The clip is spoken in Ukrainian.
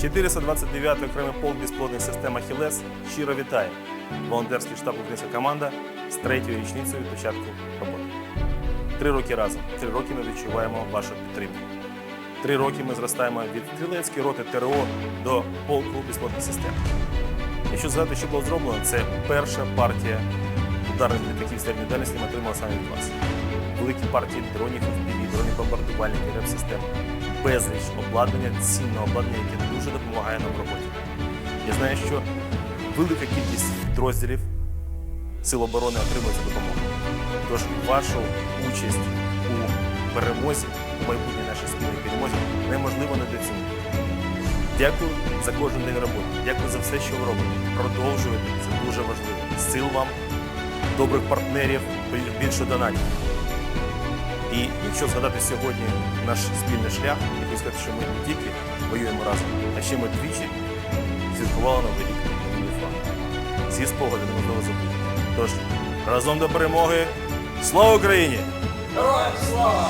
429 окремий полк безплодних систем Ахілес щиро вітає волонтерський штаб українська команда з третьою річницею початку роботи. Три роки разом. Три роки ми відчуваємо вашу підтримку. Три роки ми зростаємо від стрілецької роти ТРО до полку безплотних систем. Якщо згадати, що було зроблено, це перша партія ударних літаків середньої дальності ми отримали саме від вас. Великі партії дронів, дронів бомбардувальників, реп-систем, безліч обладнання, цінного обладнання, яке дуже допомагає нам в роботі. Я знаю, що велика кількість підрозділів Сил оборони отримує цю допомогу. Тож вашу участь у перемозі, у майбутній нашій спільній перемозі неможливо недооцінити. Дякую за кожен день роботи. Дякую за все, що ви робите. Продовжуйте. Це дуже важливо. Сил вам, добрих партнерів, більше донатів. І якщо згадати сьогодні наш спільний шлях, я сказати, що ми не тільки воюємо разом, а ще ми двічі святкували на воді. фронту. Ці спогади неможливо забути. Тож разом до перемоги. Слава Україні! Героям слава!